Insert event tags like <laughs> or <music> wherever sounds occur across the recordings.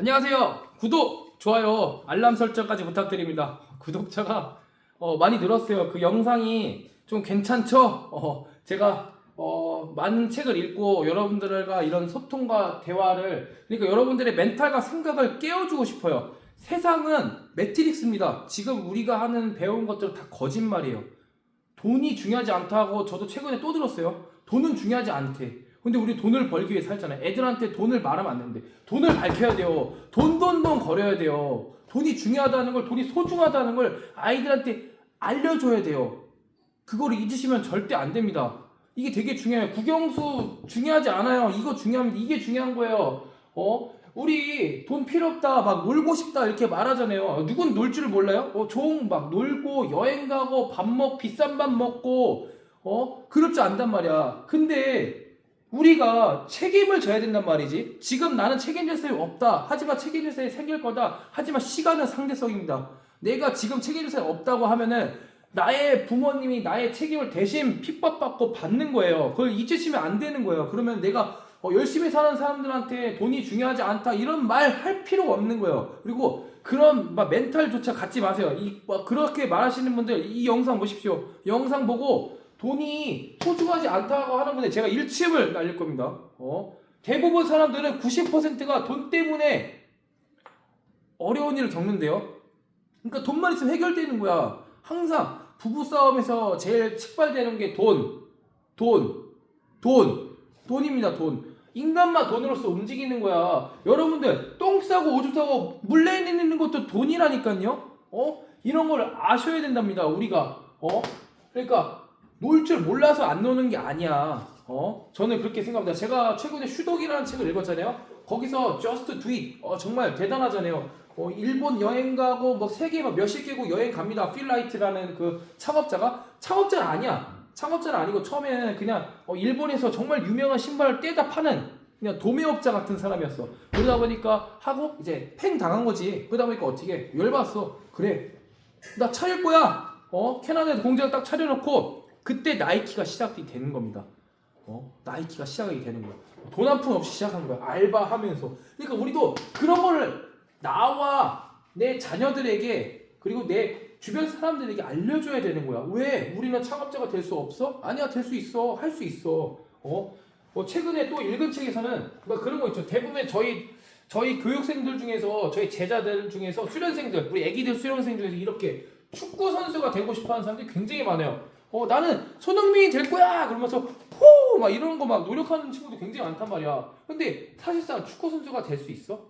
안녕하세요. 구독, 좋아요, 알람 설정까지 부탁드립니다. 구독자가 어, 많이 늘었어요. 그 영상이 좀 괜찮죠? 어, 제가 어, 많은 책을 읽고 여러분들과 이런 소통과 대화를 그러니까 여러분들의 멘탈과 생각을 깨워주고 싶어요. 세상은 매트릭스입니다. 지금 우리가 하는 배운 것들 다 거짓말이에요. 돈이 중요하지 않다고 저도 최근에 또 들었어요. 돈은 중요하지 않대. 근데 우리 돈을 벌기 위해 살잖아요. 애들한테 돈을 말하면 안 되는데 돈을 밝혀야 돼요. 돈 돈 돈 거려야 돼요. 돈이 중요하다는 걸 돈이 소중하다는 걸 아이들한테 알려줘야 돼요. 그걸 잊으시면 절대 안 됩니다. 이게 되게 중요해요. 국영수 중요하지 않아요. 이거 중요합니다. 이게 중요한 거예요. 어? 우리 돈 필요 없다, 막 놀고 싶다 이렇게 말하잖아요. 누군 놀 줄 몰라요? 어, 좋은 막 놀고 여행 가고 밥 먹, 비싼 밥 먹고 어 그럴 줄 안단 말이야. 근데 우리가 책임을 져야 된단 말이지. 지금 나는 책임질 사람이 없다. 하지만 책임질 사람이 생길 거다. 하지만 시간은 상대성입니다. 내가 지금 책임질 사람이 없다고 하면은 나의 부모님이 나의 책임을 대신 핍박받고 받는 거예요. 그걸 잊으시면 안 되는 거예요. 그러면 내가 어, 열심히 사는 사람들한테 돈이 중요하지 않다 이런 말 할 필요가 없는 거예요. 그리고 그런 막 멘탈조차 갖지 마세요. 이, 막 그렇게 말하시는 분들 이 영상 보십시오. 영상 보고 돈이 소중하지 않다고 하는 분들 제가 일침을 날릴 겁니다. 어? 대부분 사람들은 90%가 돈 때문에 어려운 일을 겪는데요. 그러니까 돈만 있으면 해결되는 거야. 항상 부부 싸움에서 제일 촉발되는 게 돈, 돈, 돈, 돈입니다. 돈. 인간만 돈으로서 움직이는 거야. 여러분들 똥 싸고 오줌 싸고 물레 내는 것도 돈이라니까요. 어? 이런 걸 아셔야 된답니다. 우리가. 어? 그러니까 놀 줄 몰라서 안 노는 게 아니야. 어? 저는 그렇게 생각합니다. 제가 최근에 슈덕이라는 책을 읽었잖아요. 거기서 Just Do It. 어, 정말 대단하잖아요. 어, 일본 여행 가고 뭐 세계 막 몇십 개국 여행 갑니다. 필라이트라는 그 창업자가 창업자는 아니야. 창업자는 아니고 처음에는 그냥 어, 일본에서 정말 유명한 신발을 떼다 파는 그냥 도매업자 같은 사람이었어. 그러다 보니까 하고 이제 팽 당한 거지. 그러다 보니까 어떻게 열받았어. 그래. 나 차릴 거야. 어? 캐나다에 공장을 딱 차려놓고 그때 나이키가 시작이 되는 겁니다. 어? 나이키가 시작이 되는 거야. 돈 한 푼 없이 시작한 거야. 알바하면서. 그러니까 우리도 그런 거를 나와 내 자녀들에게 그리고 내 주변 사람들에게 알려줘야 되는 거야. 왜? 우리는 창업자가 될 수 없어? 아니야, 될 수 있어. 할 수 있어. 어? 뭐 최근에 또 읽은 책에서는 뭐 그런 거 있죠. 대부분 저희 저희 교육생들 중에서 저희 제자들 중에서 수련생들 우리 애기들 수련생 중에서 이렇게 축구 선수가 되고 싶어하는 사람들이 굉장히 많아요. 어 나는 손흥민이 될 거야 그러면서 호 막 이런 거 막 노력하는 친구도 굉장히 많단 말이야. 근데 사실상 축구 선수가 될 수 있어?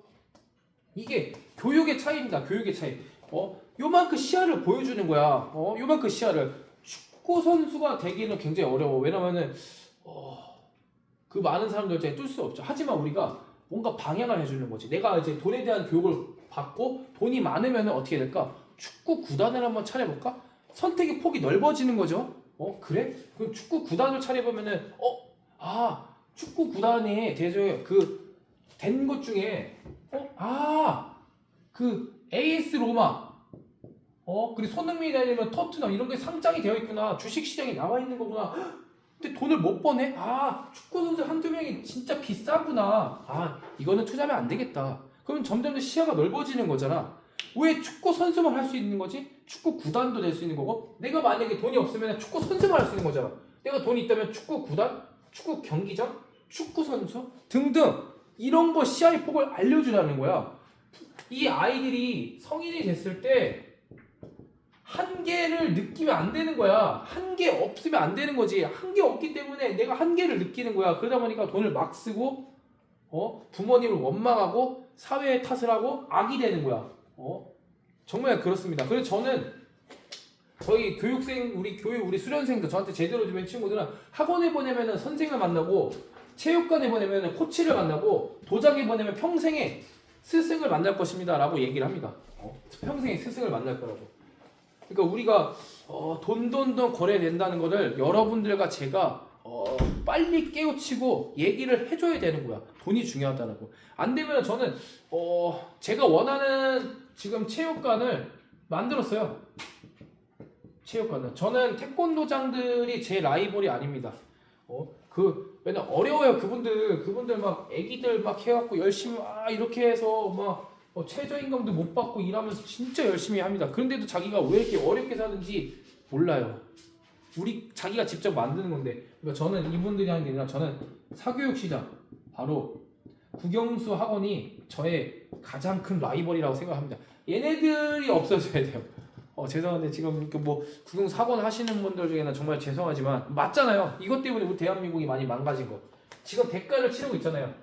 이게 교육의 차이입니다. 교육의 차이. 어 요만큼 시야를 보여주는 거야. 어 요만큼 시야를 축구 선수가 되기는 굉장히 어려워. 왜냐면은 어, 그 많은 사람들 중에 뚫 수 없죠. 하지만 우리가 뭔가 방향을 해주는 거지. 내가 이제 돈에 대한 교육을 받고 돈이 많으면 어떻게 될까? 축구 구단을 한번 차려볼까? 선택의 폭이 넓어지는 거죠. 어 그래? 그럼 축구 구단을 차려보면은 어 아 축구 구단에 대해서 그된 것 중에 어아그 AS 로마 어 그리고 손흥민이 아니면 토트넘 이런 게 상장이 되어 있구나 주식 시장에 나와 있는 거구나 근데 돈을 못 버네? 아, 축구 선수 한두 명이 진짜 비싸구나. 아, 이거는 투자하면 안 되겠다. 그럼 점점 더 시야가 넓어지는 거잖아. 왜 축구 선수만 할 수 있는 거지? 축구 구단도 될 수 있는 거고, 내가 만약에 돈이 없으면 축구 선수만 할 수 있는 거잖아. 내가 돈이 있다면 축구 구단, 축구 경기장, 축구 선수 등등 이런 거 시야의 폭을 알려주라는 거야. 이 아이들이 성인이 됐을 때 한계를 느끼면 안 되는 거야. 한계 없으면 안 되는 거지. 한계 없기 때문에 내가 한계를 느끼는 거야. 그러다 보니까 돈을 막 쓰고, 어? 부모님을 원망하고, 사회에 탓을 하고, 악이 되는 거야. 어? 정말 그렇습니다. 그래서 저는 저희 교육생, 우리 교육, 우리 수련생들, 저한테 제대로 된 친구들은 학원에 보내면은 선생을 만나고, 체육관에 보내면은 코치를 만나고, 도장에 보내면 평생의 스승을 만날 것입니다. 라고 얘기를 합니다. 어? 평생의 스승을 만날 거라고. 그러니까 우리가 어, 돈돈돈 거래된다는 것을 여러분들과 제가 어, 빨리 깨우치고 얘기를 해줘야 되는 거야. 돈이 중요하다라고. 안 되면 저는 어, 제가 원하는 지금 체육관을 만들었어요. 체육관을. 저는 태권도장들이 제 라이벌이 아닙니다. 어, 그 맨날 어려워요 그분들 그분들 막 애기들 막 해갖고 열심히 아 이렇게 해서 막 어, 최저임금도 못 받고 일하면서 진짜 열심히 합니다. 그런데도 자기가 왜 이렇게 어렵게 사는지 몰라요. 우리 자기가 직접 만드는 건데 그러니까 저는 이분들이 하는 게 아니라 저는 사교육 시장 바로 국영수 학원이 저의 가장 큰 라이벌이라고 생각합니다. 얘네들이 없어져야 돼요. 어 죄송한데 지금 그뭐 국영수 학원 하시는 분들 중에는 정말 죄송하지만 맞잖아요. 이것 때문에 우리 대한민국이 많이 망가진 거. 지금 대가를 치르고 있잖아요.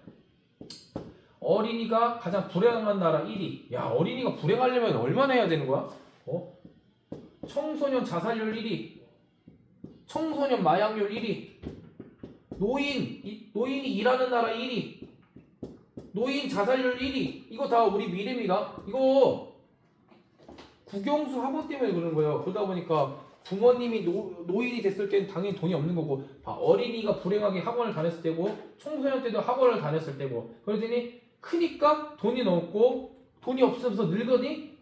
어린이가 가장 불행한 나라 1위. 야 어린이가 불행하려면 얼마나 해야 되는 거야? 어? 청소년 자살률 1위. 청소년 마약률 1위. 노인 이- 노인이 일하는 나라 1위. 노인 자살률 1위. 이거 다 우리 미래입니다. 이거 국영수 학원 때문에 그런 거예요. 그러다 보니까 부모님이 노, 노인이 됐을 때는 당연히 돈이 없는 거고 봐, 어린이가 불행하게 학원을 다녔을 때고 청소년 때도 학원을 다녔을 때고 그러더니 크니까 돈이 없고 돈이 없어서 늙으니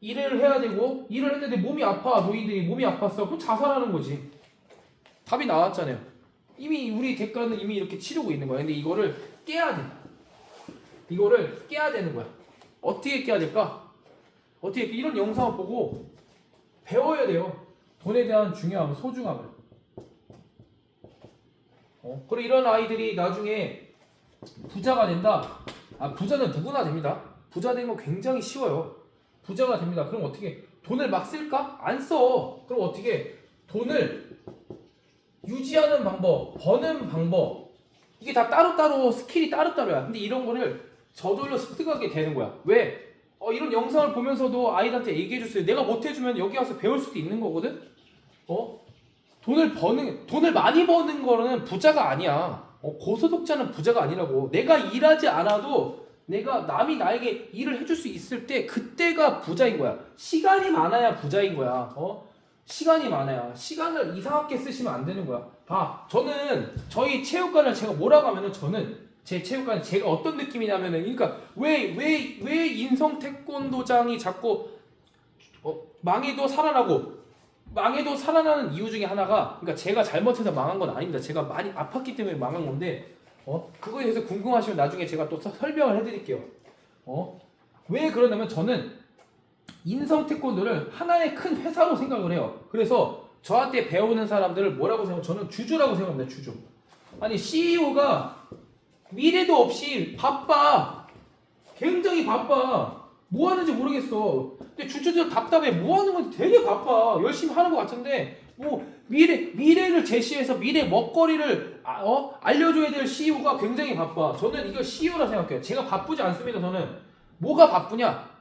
일을 해야 되고 일을 했는데 몸이 아파 노인들이 몸이 아팠어 그럼 자살하는 거지 답이 나왔잖아요 이미 우리 대가는 이미 이렇게 치르고 있는 거야 근데 이거를 깨야 돼 이거를 깨야 되는 거야 어떻게 깨야 될까 어떻게 이런 영상을 보고 배워야 돼요 돈에 대한 중요함 소중함을 어? 그리고 이런 아이들이 나중에 부자가 된다. 아 부자는 누구나 됩니다. 부자 되는 거 굉장히 쉬워요. 부자가 됩니다. 그럼 어떻게 돈을 막 쓸까? 안 써. 그럼 어떻게 돈을 유지하는 방법, 버는 방법 이게 다 따로따로 스킬이 따로따로야. 근데 이런 거를 저절로 습득하게 되는 거야. 왜? 어, 이런 영상을 보면서도 아이들한테 얘기해 주세요. 내가 못 해주면 여기 와서 배울 수도 있는 거거든. 어? 돈을 버는 돈을 많이 버는 거는 부자가 아니야. 어, 고소득자는 부자가 아니라고. 내가 일하지 않아도 내가 남이 나에게 일을 해줄 수 있을 때 그때가 부자인 거야. 시간이 많아야 부자인 거야. 어? 시간이 많아야 시간을 이상하게 쓰시면 안 되는 거야. 봐, 저는 저희 체육관을 제가 뭐라고 하면은 저는 제 체육관 제가 어떤 느낌이냐면은 그러니까 왜 왜 왜 인성 태권도장이 자꾸 어, 망해도 살아나고 망해도 살아나는 이유 중에 하나가 그러니까 제가 잘못해서 망한 건 아닙니다. 제가 많이 아팠기 때문에 망한 건데 어 그거에 대해서 궁금하시면 나중에 제가 또 서- 설명을 해드릴게요. 어 왜 그러냐면 저는 인성 태권도를 하나의 큰 회사로 생각을 해요. 그래서 저한테 배우는 사람들을 뭐라고 생각? 저는 주주라고 생각합니다. 주주. 아니 CEO가 미래도 없이 바빠. 굉장히 바빠. 뭐 하는지 모르겠어. 근데 주주들 답답해. 뭐 하는 건지 되게 바빠. 열심히 하는 것 같은데 뭐 미래 미래를 제시해서 미래 먹거리를 아, 어? 알려줘야 될 CEO가 굉장히 바빠. 저는 이걸 CEO라 생각해요. 제가 바쁘지 않습니다. 저는 뭐가 바쁘냐?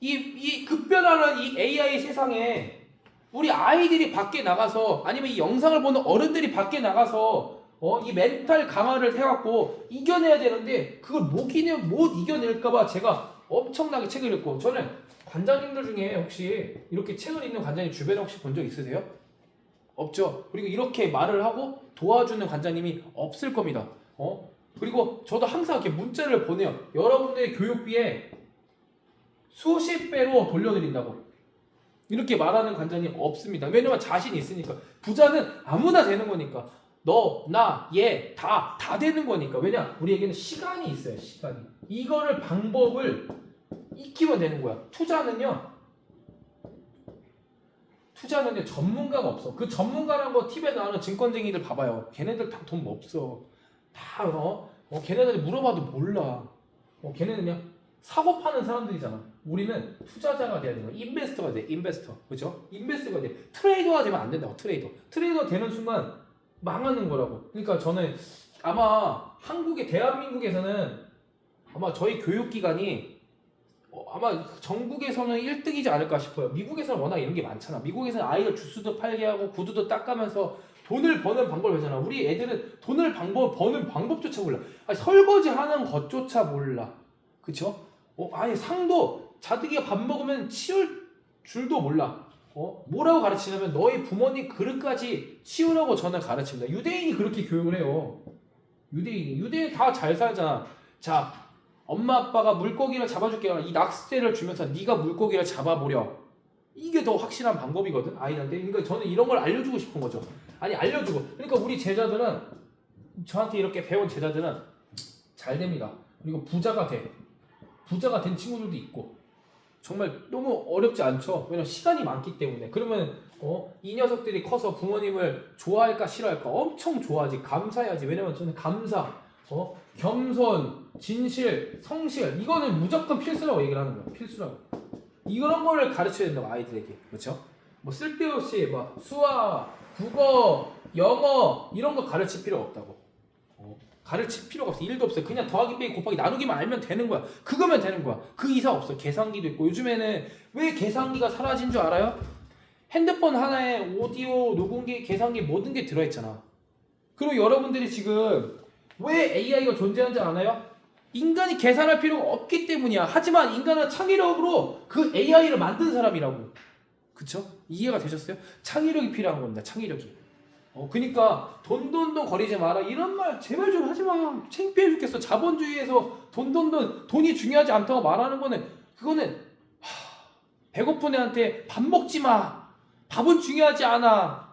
이, 이 급변하는 이 AI 세상에 우리 아이들이 밖에 나가서 아니면 이 영상을 보는 어른들이 밖에 나가서 어, 이 멘탈 강화를 해갖고 이겨내야 되는데 그걸 못, 이겨, 못 이겨낼까봐 제가 엄청나게 책을 읽고 저는 관장님들 중에 혹시 이렇게 책을 읽는 관장님 주변에 혹시 본 적 있으세요? 없죠. 그리고 이렇게 말을 하고 도와주는 관장님이 없을 겁니다. 어? 그리고 저도 항상 이렇게 문자를 보내요. 여러분의 교육비에 수십 배로 돌려드린다고. 이렇게 말하는 관장님 없습니다. 왜냐면 자신이 있으니까. 부자는 아무나 되는 거니까. 너, 나, 얘, 다, 다 되는 거니까. 왜냐? 우리에게는 시간이 있어요, 시간이. 이거를 방법을 익히면 되는 거야. 투자는요, 투자는요, 전문가가 없어. 그 전문가라는 거 팁에 나오는 증권쟁이들 봐봐요. 걔네들 다 돈 없어. 다, 어? 어, 걔네들 물어봐도 몰라. 어, 걔네는 그냥 사고 파는 사람들이잖아. 우리는 투자자가 돼야 되는 거야. 인베스터가 돼. 인베스터. 그죠? 인베스터가 돼. 트레이더가 되면 안 된다고. 트레이더. 트레이더 되는 순간 망하는 거라고. 그러니까 저는 아마 한국의 대한민국에서는 아마 저희 교육기관이 어, 아마 전국에서는 1등이지 않을까 싶어요. 미국에서는 워낙 이런 게 많잖아. 미국에서는 아이들 주스도 팔게 하고 구두도 닦으면서 돈을 버는 방법을 배잖아. 우리 애들은 돈을 방법 버는 방법조차 몰라. 아니, 설거지 하는 것조차 몰라. 그쵸? 어, 아니 상도 자기가 밥 먹으면 치울 줄도 몰라. 어? 뭐라고 가르치냐면 너희 부모님 그릇까지 치우라고 저는 가르칩니다. 유대인이 그렇게 교육을 해요. 유대인이 유대인 다 잘 살잖아. 자, 엄마 아빠가 물고기를 잡아줄게요. 이 낚싯대를 주면서 네가 물고기를 잡아보려. 이게 더 확실한 방법이거든 아이한테. 그러니까 저는 이런 걸 알려주고 싶은 거죠. 아니 알려주고 그러니까 우리 제자들은 저한테 이렇게 배운 제자들은 잘 됩니다. 그리고 부자가 돼 부자가 된 친구들도 있고 정말 너무 어렵지 않죠. 왜냐면 시간이 많기 때문에. 그러면 어, 이 녀석들이 커서 부모님을 좋아할까 싫어할까 엄청 좋아하지 감사해야지. 왜냐면 저는 감사 어, 겸손 진실 성실 이거는 무조건 필수라고 얘기를 하는 거예요. 필수라고. 이런 거를 가르쳐야 된다고 아이들에게. 그렇죠? 뭐 쓸데없이 막 수학 국어 영어 이런 거 가르칠 필요 없다고. 어, 가르칠 필요가 없어 일도 없어요 그냥 더하기 빼기 곱하기 나누기만 알면 되는 거야 그거면 되는 거야 그 이상 없어 계산기도 있고 요즘에는 왜 계산기가 사라진 줄 알아요? 핸드폰 하나에 오디오 녹음기 계산기 모든 게 들어있잖아 그리고 여러분들이 지금 왜 AI가 존재하는지 아나요? 인간이 계산할 필요가 없기 때문이야. 하지만 인간은 창의력으로 그 AI를 만든 사람이라고. 그쵸? 이해가 되셨어요? 창의력이 필요한 겁니다. 창의력이. 어, 그니까 돈돈돈 거리지 마라. 이런 말 제발 좀 하지 마. 창피해 죽겠어. 자본주의에서 돈돈돈 돈이 중요하지 않다고 말하는 거는 그거는 하, 배고픈 애한테 밥 먹지 마. 밥은 중요하지 않아.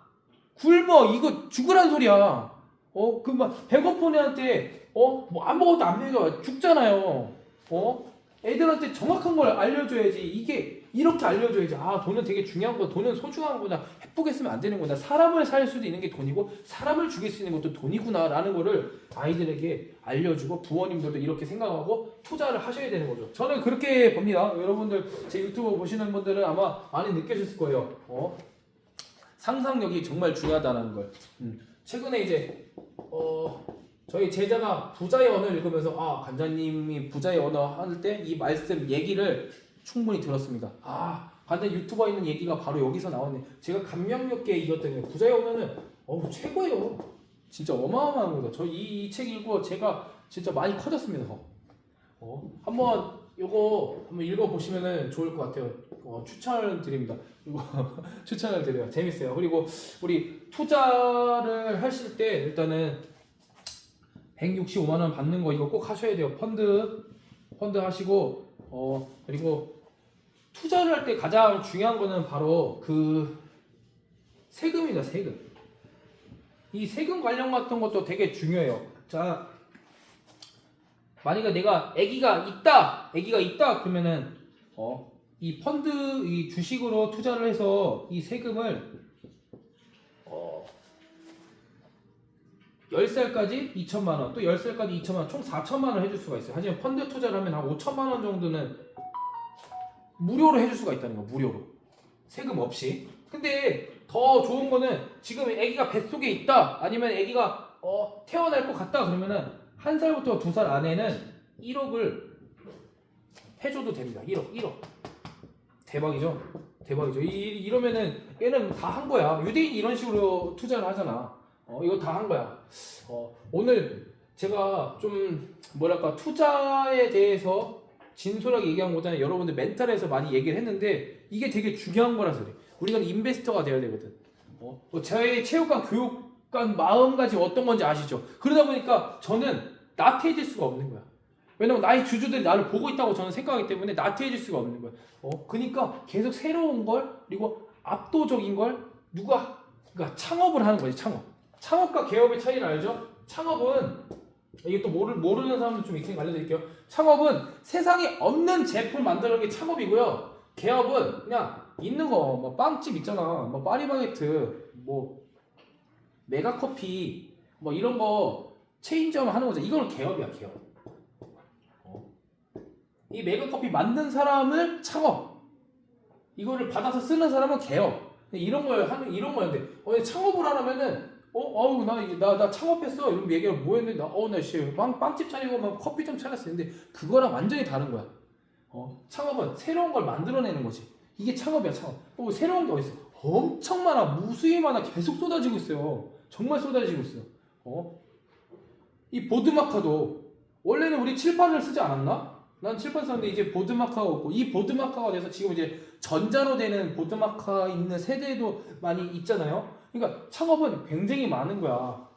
굶어. 이거 죽으란 소리야. 어, 그 막 배고픈 애한테 어, 뭐 아무것도 안 먹여 죽잖아요. 어, 애들한테 정확한 걸 알려줘야지. 이게 이렇게 알려줘야지. 아, 돈은 되게 중요한 거, 돈은 소중한 거다. 예쁘게 쓰면 안 되는 거다. 사람을 살 수도 있는 게 돈이고, 사람을 죽일 수 있는 것도 돈이구나 라는 거를 아이들에게 알려주고, 부모님들도 이렇게 생각하고 투자를 하셔야 되는 거죠. 저는 그렇게 봅니다. 여러분들 제 유튜브 보시는 분들은 아마 많이 느껴졌을 거예요. 어, 상상력이 정말 중요하다는 걸. 음. 최근에 이제 어 저희 제자가 부자의 언어를 읽으면서 아 간장님이 부자의 언어 할 때 이 말씀 얘기를 충분히 들었습니다. 아 간장 유튜버에 있는 얘기가 바로 여기서 나왔네. 제가 감명 깊게 읽었더니 부자의 언어는 어우 최고예요. 진짜 어마어마한 거다. 저 이 책 읽고 제가 진짜 많이 커졌습니다. 어 한번 요거 한번 읽어보시면 좋을 것 같아요. 어, 추천을 드립니다. 이거 <laughs> 추천을 드려요. 재밌어요. 그리고 우리 투자를 하실 때 일단은 165만 원 받는 거 이거 꼭 하셔야 돼요. 펀드 펀드 하시고 어 그리고 투자를 할 때 가장 중요한 거는 바로 그 세금이다 세금. 이 세금 관련 같은 것도 되게 중요해요. 자 만약에 내가 아기가 있다, 아기가 있다 그러면은 어 이 펀드 이 주식으로 투자를 해서 이 세금을 10살까지 2천만 원, 또 10살까지 2천만 원, 총 4천만 원 해줄 수가 있어요. 하지만 펀드 투자를 하면 한 5천만 원 정도는 무료로 해줄 수가 있다는 거, 무료로. 세금 없이. 근데 더 좋은 거는 지금 아기가 뱃속에 있다, 아니면 아기가 어, 태어날 것 같다 그러면은 한 살부터 두 살 안에는 1억을 해줘도 됩니다. 1억, 1억. 대박이죠? 대박이죠. 이, 이러면은 얘는 다 한 거야. 유대인이 이런 식으로 투자를 하잖아. 어, 이거 다 한 거야. 어, 오늘 제가 좀 뭐랄까 투자에 대해서 진솔하게 얘기한 거잖아요. 여러분들 멘탈에서 많이 얘기를 했는데 이게 되게 중요한 거라서 그래. 우리가 인베스터가 돼야 되거든. 어, 뭐 저희 체육관 교육관 마음가짐 어떤 건지 아시죠? 그러다 보니까 저는 나태해질 수가 없는 거야. 왜냐면 나의 주주들이 나를 보고 있다고 저는 생각하기 때문에 나태해질 수가 없는 거야. 어, 그러니까 계속 새로운 걸 그리고 압도적인 걸 누가 그러니까 창업을 하는 거지 창업. 창업과 개업의 차이를 알죠? 창업은 이게 또 모르, 모르는 사람들 좀 익히 알려드릴게요. 창업은 세상에 없는 제품 만드는 게 창업이고요. 개업은 그냥 있는 거, 뭐 빵집 있잖아, 뭐 파리바게트, 뭐 메가커피, 뭐 이런 거 체인점 하는 거죠. 이거는 개업이야, 개업. 어. 이 메가커피 만든 사람을 창업, 이거를 받아서 쓰는 사람은 개업. 이런 걸 하는 이런 거였는데, 어, 창업을 하려면은 어, 어우, 나, 나, 나 창업했어. 이런 얘기가 뭐 했는데, 나, 어, 나, 씨, 빵, 빵집 차리고 막 커피점 차렸어. 근데 그거랑 완전히 다른 거야. 어, 창업은 새로운 걸 만들어내는 거지. 이게 창업이야, 창업. 어, 새로운 게 어딨어? 엄청 많아. 무수히 많아. 계속 쏟아지고 있어요. 정말 쏟아지고 있어요. 어? 이 보드마카도 원래는 우리 칠판을 쓰지 않았나? 난 칠판 썼는데 이제 보드마카가 없고 이 보드마카가 돼서 지금 이제 전자로 되는 보드마카 있는 세대도 많이 있잖아요. 그러니까 창업은 굉장히 많은 거야.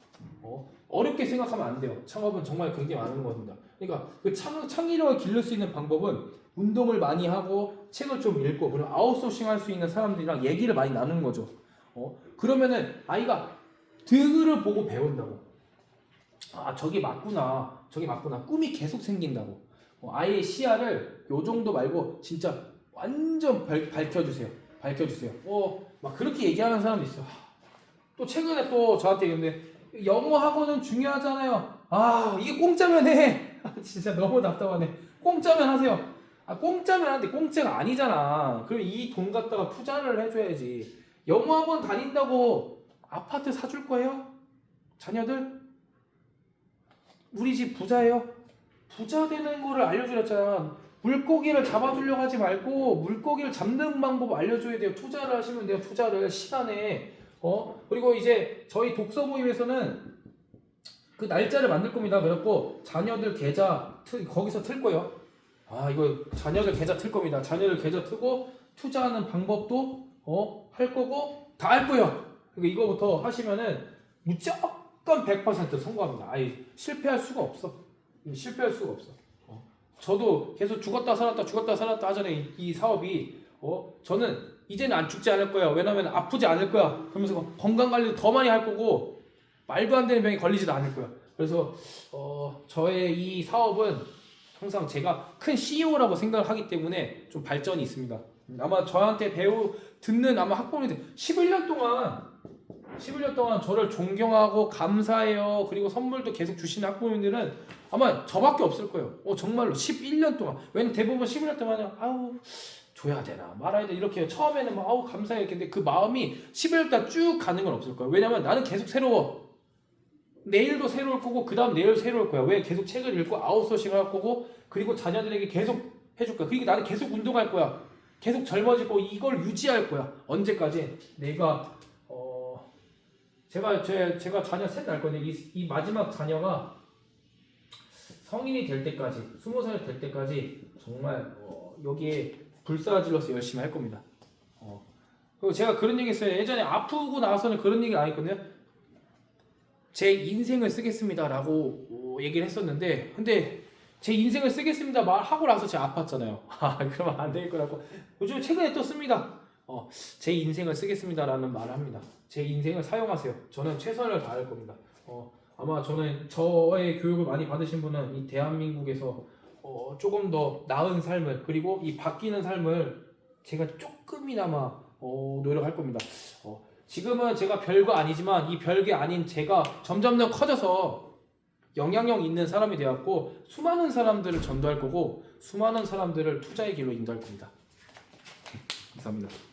어? 어렵게 생각하면 안 돼요. 창업은 정말 그게 많은 겁니다. 그러니까 그 창, 창의력을 기를 수 있는 방법은 운동을 많이 하고 책을 좀 읽고 그리고 아웃소싱 할 수 있는 사람들이랑 얘기를 많이 나누는 거죠. 어? 그러면은 아이가 등을 보고 배운다고. 아 저기 맞구나, 저기 맞구나. 꿈이 계속 생긴다고. 어, 아예 시야를 요 정도 말고 진짜 완전 밝, 밝혀주세요. 밝혀주세요. 어, 막 그렇게 얘기하는 사람도 있어. 하, 또 최근에 또 저한테 얘기했는데 영어 학원은 중요하잖아요. 아 이게 공짜면 해. 아, 진짜 너무 답답하네. 공짜면 하세요. 아 공짜면 하는데 공짜가 아니잖아. 그럼 이 돈 갖다가 투자를 해줘야지. 영어 학원 다닌다고 아파트 사줄 거예요? 자녀들? 우리 집 부자예요? 부자 되는 거를 알려주렸잖아. 물고기를 잡아주려고 하지 말고 물고기를 잡는 방법 알려줘야 돼요. 투자를 하시면 돼요. 투자를 시간에 어 그리고 이제 저희 독서 모임에서는 그 날짜를 만들 겁니다. 그래갖고 자녀들 계좌 틀, 거기서 틀 거예요. 아 이거 자녀들 계좌 틀 겁니다. 자녀들 계좌 트고 투자하는 방법도 어 할 거고 다 할 거예요. 그러니까 이거부터 하시면은 무조건 100% 성공합니다. 아예 실패할 수가 없어. 실패할 수가 없어. 어. 저도 계속 죽었다 살았다 죽었다 살았다 하잖아요. 이, 이 사업이 어 저는 이제는 안 죽지 않을 거야. 왜냐면 아프지 않을 거야. 그러면서 건강 관리도 더 많이 할 거고 말도 안 되는 병이 걸리지도 않을 거야. 그래서 어 저의 이 사업은 항상 제가 큰 CEO라고 생각을 하기 때문에 좀 발전이 있습니다. 아마 저한테 배우 듣는 아마 학부모님들 11년 동안 11년 동안 저를 존경하고 감사해요. 그리고 선물도 계속 주시는 학부모님들은 아마 저밖에 없을 거예요. 어, 정말로 11년 동안. 왜냐면 대부분 11년 동안 아우 줘야 되나 말아야 돼 이렇게 처음에는 막 아우 감사해 근데 그 마음이 11년 동안 쭉 가는 건 없을 거예요. 왜냐면 나는 계속 새로워. 내일도 새로울 거고 그 다음 내일 새로울 거야. 왜 계속 책을 읽고 아웃소싱 할 거고 그리고 자녀들에게 계속 해줄 거야. 그러니까 나는 계속 운동할 거야. 계속 젊어질 거고 이걸 유지할 거야. 언제까지? 내가 어 제가 제 제가 자녀 셋 낳을 건데 이, 이 마지막 자녀가 성인이 될 때까지 스무 살 될 때까지 정말 어, 여기에 불사질러서 열심히 할 겁니다. 어. 그리고 제가 그런 얘기 했어요. 예전에 아프고 나서는 그런 얘기 안 했거든요. 제 인생을 쓰겠습니다라고 어, 얘기를 했었는데 근데 제 인생을 쓰겠습니다 말하고 나서 제가 아팠잖아요. <laughs> 아 그러면 안 될 거라고 요즘 최근에 또 씁니다. 어, 제 인생을 쓰겠습니다라는 말을 합니다. 제 인생을 사용하세요. 저는 최선을 다할 겁니다. 어, 아마 저는 저의 교육을 많이 받으신 분은 이 대한민국에서 어, 조금 더 나은 삶을 그리고 이 바뀌는 삶을 제가 조금이나마 어, 노력할 겁니다. 어, 지금은 제가 별거 아니지만 이 별게 아닌 제가 점점 더 커져서 영향력 있는 사람이 되었고 수많은 사람들을 전도할 거고 수많은 사람들을 투자의 길로 인도할 겁니다. 감사합니다.